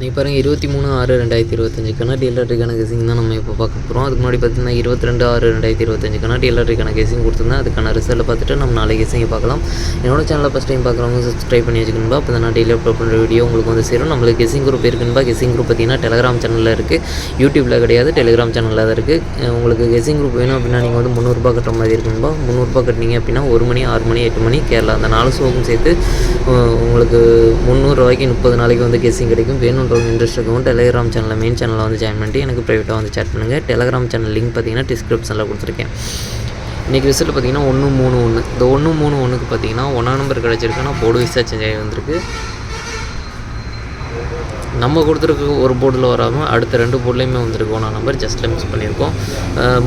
நீ பாருங்கள் இருபத்தி மூணு ஆறு ரெண்டாயிரத்தி இருபத்தஞ்சு கண்ணாடி எலக்ட்ரிக்கான கேசிங் தான் நம்ம இப்போ பார்க்க போகிறோம் அதுக்கு முன்னாடி பார்த்தீங்கன்னா இருபத்தி ரெண்டு ஆறு ரெண்டாயிரத்தி இருபத்தஞ்சு கண்ணாடி எலக்ட்ரிக்கான கேசிங் கொடுத்துருந்தேன். அதுக்கான ரிசல்ட்டை பார்த்துட்டு நம்ம நாளைக்கு கேசிங்க பார்க்கலாம். என்னோட சேனலை ஃபஸ்ட் டைம் பார்க்குறவங்க சப்ஸ்கிரைப் பண்ணி வச்சுக்கணும்பா. அப்போ நான் டெய்லி அப்லோட் பண்ணுற வீடியோ உங்களுக்கு வந்து சேரும். நம்மளுக்கு கெசிங் குரூப் இருக்குன்பா? கெசிங் குரூப் பார்த்தீங்கன்னா டெலகிராம் சேனலில் இருக்குது யூடியூப்பில் கிடையாது டெலிகிராம் சேனலில் தான் இருக்குது உங்களுக்கு கெசிங் குரூப் வேணும் அப்படின்னா நீங்கள் வந்து முந்நூறுரூபா கட்டுற மாதிரி இருக்குன்பா? முந்நூறுரூபா கட்டினீங்க அப்படின்னா ஒரு மணி ஆறு மணி எட்டு மணி கேரளா. அந்த நாலு சோகம் சேர்த்து உங்களுக்கு முந்நூறுரூவாய்க்கு முப்பது நாளைக்கு வந்து கெசிங் கிடைக்கும். தௌசண்ட் இன்ட்ரெஸ்ட் இருக்கவும் டெலிகிராம் சேனலில் மெயின் சேனலில் வந்து ஜாயின் பண்ணிட்டு எனக்கு ப்ரைவேட்டாக வந்து சேட் பண்ணுங்கள் டெலிகிராம் சேனல் லிங்க் பார்த்தீங்கன்னா டிஸ்கிரிப்ஷனில் கொடுத்துருக்கேன். இன்றைக்கி ரிசல்ட் பார்த்திங்கன்னா ஒன்று மூணு ஒன்று இந்த ஒன்று மூணு ஒன்றுக்கு பார்த்தீங்கன்னா ஒன்றா நம்பர் கிடச்சிருக்குன்னா போர்டு வைஸாக சேஞ்ச் ஆகி வந்திருக்கு. நம்ம கொடுத்துருக்க ஒரு போர்டில் வராமல் அடுத்த ரெண்டு போர்ட்லேயுமே வந்திருக்கு. ஒன்றா நம்பர் ஜஸ்ட்டில் மிஸ் பண்ணியிருக்கோம்.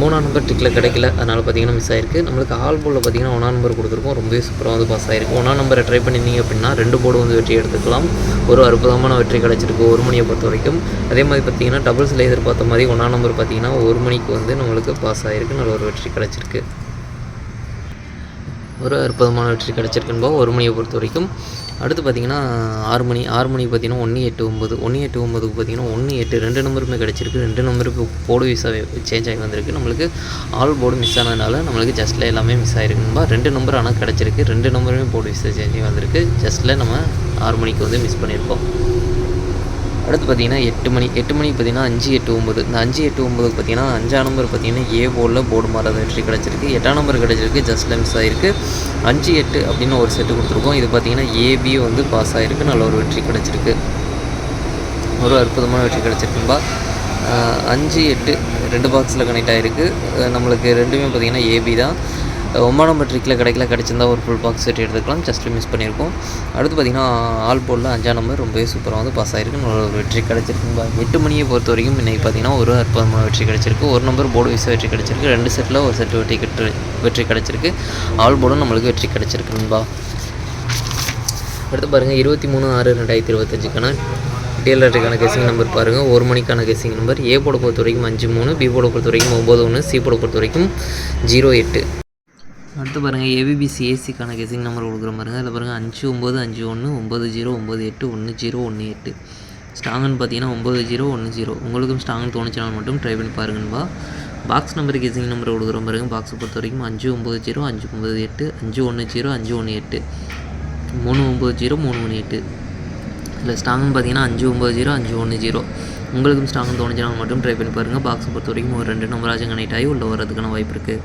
மூணாம் நம்பர் டிக்கில் கிடைக்கல. அதனால் பார்த்தீங்கன்னா மிஸ் ஆயிருக்கு. நம்மளுக்கு ஆல் போர்டில் பார்த்தீங்கன்னா ஒன்றா நம்பர் கொடுத்துருக்கோம். ரொம்பவே சூப்பராக வந்து பாஸ் ஆயிருக்கு. ஒன்றா நம்பரை ட்ரை பண்ணியிருந்தீங்க அப்படின்னா ரெண்டு போர்டு வந்து வெற்றி எடுத்துக்கலாம். ஒரு அற்புதமான வெற்றி கிடச்சிருக்கு ஒரு மணியை பொறுத்த வரைக்கும். அதே மாதிரி பார்த்தீங்கன்னா டபுள்ஸில் எதிர்பார்த்த மாதிரி ஒன்றா நம்பர் பார்த்தீங்கன்னா ஒரு மணிக்கு வந்து நம்மளுக்கு பாஸ் ஆகிருக்கு நல்ல ஒரு வெற்றி கிடச்சிருக்கு. ஒரு அற்புதமான வெற்றி கிடச்சிருக்குன்போ ஒரு மணியை பொறுத்த வரைக்கும். அடுத்து பார்த்தீங்கன்னா ஆறு மணி ஆறு மணிக்கு பார்த்தீங்கன்னா ஒன்று எட்டு ஒம்பது ஒன்று எட்டு ஒம்பதுக்கு பார்த்தீங்கன்னா ஒன்று எட்டு ரெண்டு நம்பருமே கிடச்சிருக்கு. ரெண்டு நம்பருக்கு போர்டு விசாவே சேஞ்ச் ஆகி வந்திருக்கு. நம்மளுக்கு ஆல் போர்டு மிஸ் ஆனதுனால நம்மளுக்கு ஜஸ்ட்டில் எல்லாமே மிஸ் ஆகிருக்குன்பா ரெண்டு நம்பர் ஆனால் கிடச்சிருக்கு. ரெண்டு நம்பருமே போர்டு விசா சேஞ்ச் ஆகி வந்திருக்கு. ஜஸ்ட்டில் நம்ம ஆறு மணிக்கு வந்து மிஸ் பண்ணியிருக்கோம். அடுத்து பார்த்தீங்கன்னா எட்டு மணி எட்டு மணிக்கு பார்த்தீங்கன்னா அஞ்சு எட்டு ஒம்பது இந்த அஞ்சு எட்டு ஒம்பதுக்கு பார்த்தீங்கன்னா அஞ்சாம் நம்பர் பார்த்தீங்கன்னா ஏ போர்டில் போர்டு மாறாத வெற்றி கிடச்சிருக்கு. எட்டாம் நம்பர் கிடச்சிருக்கு ஜஸ்ட் லெம்ஸ் ஆகிருக்கு அஞ்சு எட்டு அப்படின்னு ஒரு செட்டு கொடுத்துருக்கோம். இது பார்த்தீங்கன்னா ஏபி வந்து பாஸ் ஆகிருக்கு நல்ல ஒரு வெற்றி கிடச்சிருக்கு. ஒரு அற்புதமான வெற்றி கிடச்சிருக்கும்பா அஞ்சு எட்டு ரெண்டு பாக்ஸில் கனெக்ட் ஆகிருக்கு நம்மளுக்கு ரெண்டுமே பார்த்தீங்கன்னா ஏபி தான். ஒம்பது நம்பர் ட்ரிக்கில் கிடைக்கல கிடச்சிருந்தா ஒரு ஃபுல் பாக்ஸ் செட் எடுத்துக்கலாம். ஜஸ்ட் மிஸ் பண்ணியிருக்கோம் அடுத்து பார்த்தீங்கன்னா ஆல் போலில் அஞ்சாம் நம்பர் ரொம்பவே சூப்பராக வந்து பாஸ் ஆகிருக்கு நல்ல ஒரு வெற்றி கிடச்சிருக்கு. எட்டு மணியை பொறுத்த வரைக்கும் இன்றைக்கி பார்த்தீங்கன்னா ஒரு அற்புதமான வெற்றி கிடச்சிருக்கு. ஒரு நம்பர் போர்டு வீச வெற்றி கிடச்சிருக்கு. ரெண்டு செட்டில் ஒரு செட் வெற்றி கிட்ட வெற்றி கிடச்சிருக்கு. ஆல் போர்டும் நம்மளுக்கு வெற்றி கிடச்சிருக்குன்பா அடுத்து பாருங்கள் இருபத்தி மூணு ஆறு ரெண்டாயிரத்தி இருபத்தஞ்சுக்கான டிஎல்ஆர்டிக்கான கெசிங் நம்பர் பாருங்கள் ஒரு மணிக்கான கெசிங் நம்பர் ஏ போட பொறுத்த வரைக்கும் அஞ்சு மூணு பி போட பொறுத்த வரைக்கும் ஒம்பது ஒன்று சி போட பொறுத்த வரைக்கும் ஜீரோ எட்டு. அடுத்து பாருங்கள் ஏபிபிசி ஏசிக்கான கெசிங் நம்பர் கொடுக்குற பாருங்கள் அதில் பாருங்கள் அஞ்சு ஒம்பது அஞ்சு ஒன்று ஒம்பது ஜீரோ ஒம்பது எட்டு ஒன்று ஜீரோ ஒன்று எட்டு. ஸ்ட்ராங்குன்னு பார்த்தீங்கன்னா ஒம்பது ஜீரோ ஒன்று ஜீரோ. உங்களுக்கும் ஸ்ட்ராங்னு தோணுச்சுனால் மட்டும் ட்ரை பண்ணி பாருங்கன்பா பாக்ஸ் நம்பர் கெசிங் நம்பர் கொடுக்குற பாருங்கள் பாக்ஸை பொறுத்த வரைக்கும் அஞ்சு ஒம்பது ஜீரோ அஞ்சு ஒம்பது எட்டு அஞ்சு ஒன்று ஜீரோ அஞ்சு ஒன்று எட்டு. மூணு ஒம்பது ஜீரோ மூணு ஒன்று எட்டு. இதில் ஸ்ட்ராங்னு பார்த்தீங்கன்னா அஞ்சு ஒம்பது ஜீரோ அஞ்சு ஒன்று ஜீரோ. உங்களுக்கும் ஸ்ட்ராங்னு தோணுச்சுனால் மட்டும் ட்ரை பண்ணி பாருங்கள் பாக்ஸை பொறுத்த வரைக்கும் ஒரு ரெண்டு நம்பராச்சும் கனெக்ட் ஆகி உள்ள வரதுக்கான வாய்ப்பு இருக்குது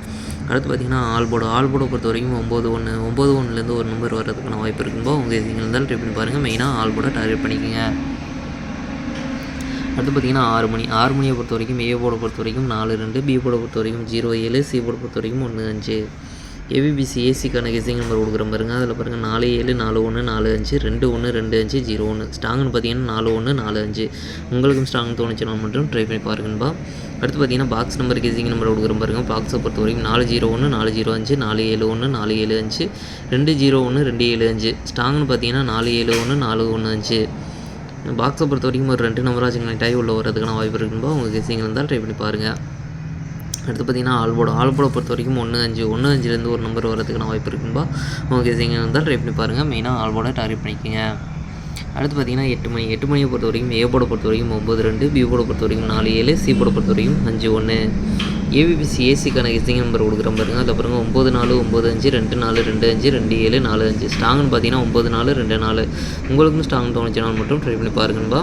அடுத்து பார்த்தீங்கன்னா ஆல் போர்டு பொறுத்த வரைக்கும் ஒம்பது ஒன்று ஒம்பது ஒன்றுலேருந்து ஒரு நம்பர் வரதுக்கான வாய்ப்பு இருக்கும்போது உங்கள் எதுங்க இருந்தாலும் ட்ரை பண்ணி பாருங்கள் மெயினாக ஆல்போட டார்கெட் பண்ணிக்கோங்க. அடுத்து பார்த்தீங்கன்னா ஆறு மணி. ஆறு மணியை பொறுத்த வரைக்கும் ஏ போர்டை பொறுத்த வரைக்கும் நாலு ரெண்டு பி போர்டை பொறுத்த வரைக்கும் ஜீரோ ஏழு சி போர்டை பொறுத்த வரைக்கும் ஒன்று அஞ்சு. ஏபிபிசி ஏசிக்கான கெசிங் நம்பர் கொடுக்குற பாருங்க. அதில் பாருங்கள் நாலு ஏழு நாலு ஒன்று நாலு அஞ்சு ரெண்டு ஒன்று ரெண்டு அஞ்சு ஜீரோ ஒன்று ஸ்ட்ராங்னு பார்த்தீங்கன்னா நாலு ஒன்று நாலு அஞ்சு. உங்களுக்கும் ஸ்ட்ராங் தோணுச்சுன்னா மட்டும் ட்ரை பண்ணி பாருங்கப்பா அடுத்து பார்த்தீங்கன்னா பாக்ஸ் நம்பர் கெசிங் நம்பர் கொடுக்குற பாருங்க. பாக்ஸை பொறுத்த வரைக்கும் நாலு ஜீரோ ஒன்று நாலு ஜீரோ அஞ்சு நாலு ஏழு ஒன்று நாலு ஏழு அஞ்சு ரெண்டு ஜீரோ ஒன்று ரெண்டு ஏழு அஞ்சு. ஸ்ட்ராங்னு பார்த்தீங்கன்னா நாலு ஏழு ஒன்று நாலு ஒன்று அஞ்சு. பாக்ஸை பொறுத்த வரைக்கும் ஒரு ரெண்டு நம்பராச்சும் கனெக்ட் ஆகி உள்ள வரதுக்கான வாய்ப்பு இருக்குன்பா உங்கள் கெசிங் இருந்தால் ட்ரை பண்ணி பாருங்கள் அடுத்து பார்த்தீங்கன்னா ஆல்போட. ஆல்போட பொறுத்த வரைக்கும் ஒன்று அஞ்சு ஒன்று அஞ்சுலேருந்து ஒரு நம்பர் வரதுக்கான வாய்ப்பு இருக்கும்பா. உங்களுக்கு கெசிங் இருந்தால் ட்ரை பண்ணி பாருங்கள் மெயினாக ஆல்போட டார்கெட் பண்ணிக்கோங்க. அடுத்து பார்த்தீங்கன்னா எட்டு மணி. எட்டு மணியை பொறுத்த வரைக்கும் ஏ போட பொறுத்த வரைக்கும் ஒம்பது ரெண்டு பி போட பொறுத்த வரைக்கும் நாலு ஏழு சி போட பொறுத்த வரைக்கும் அஞ்சு ஒன்று ஏபிபிசி ஏசிக்கான கெசிங் நம்பர் கொடுக்குற பாருங்க அதில் பாருங்க ஒம்பது நாலு ஒம்பது அஞ்சு ரெண்டு நாலு ரெண்டு அஞ்சு ரெண்டு ஏழு நாலு அஞ்சு. ஸ்ட்ராங்னு பார்த்தீங்கன்னா ஒம்பது நாலு ரெண்டு நாலு. உங்களுக்கும் ஸ்ட்ராங் தோணுச்சுனால் மட்டும் ட்ரை பண்ணி பாருங்கப்பா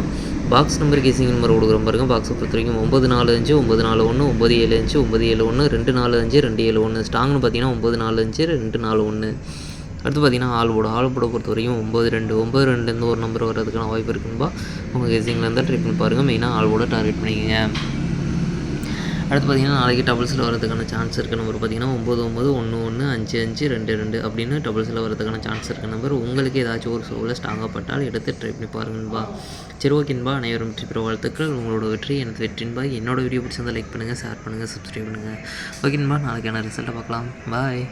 பாக்ஸ் நம்பர் கேசிங் நம்பர் கொடுக்குற பாருங்க பாக்ஸை பொறுத்த வரைக்கும் ஒம்பது நாலு அஞ்சு ஒம்பது நாலு ஒன்று ஒம்பது ஏழு அஞ்சு ஒம்பது ஏழு ஒன்று ரெண்டு நாலு அஞ்சு ரெண்டு ஏழு ஒன்று ஸ்ட்ராங்னு பார்த்தீங்கன்னா ஒம்பது நாலு அஞ்சு ரெண்டு நாலு ஒன்று அடுத்து பார்த்தீங்கன்னா ஆள் போட ஆள் போட பொறுத்த வரைக்கும் ஒம்பது ரெண்டு ஒம்பது ரெண்டுலேருந்து ஒரு நம்பர் வர்றதுக்கான வாய்ப்பு இருக்குன்பா. உங்கள் கெசிங்கில் இருந்தால் ட்ரை பண்ணி பாருங்கள் மெயினாக ஆள் போர்டை டார்கெட் பண்ணிக்கோங்க. அடுத்து பார்த்தீங்கன்னா நாளைக்கு டபுள்ஸில் வரதுக்கான சான்ஸ் இருக்க. நம்பர் பார்த்தீங்கன்னா ஒம்பது ஒம்பது ஒன்று ஒன்று அஞ்சு அஞ்சு ரெண்டு ரெண்டு அப்படின்னு டபுள்ஸில் வரதுக்கான சான்ஸ் இருக்க. நம்பர் உங்களுக்கு ஏதாச்சும் ஒரு ஷோவில் ஸ்ட்ராங்காக பட்டால் எடுத்து ட்ரை பண்ணி பாருங்கன்பா சரி ஓகேன்பா அனைவரும் வெற்றி பெற வாழ்த்துக்கள். உங்களோட வெற்றி எனக்கு வெற்றின்பா என்னோட வீடியோ பிடிச்சிருந்தால் லைக் பண்ணுங்கள் ஷேர் பண்ணுங்கள் சப்ஸ்கிரைப் பண்ணுங்கள் ஓகேன்பா நாளைக்கான ரிசல்ட்டை பார்க்கலாம். பாய்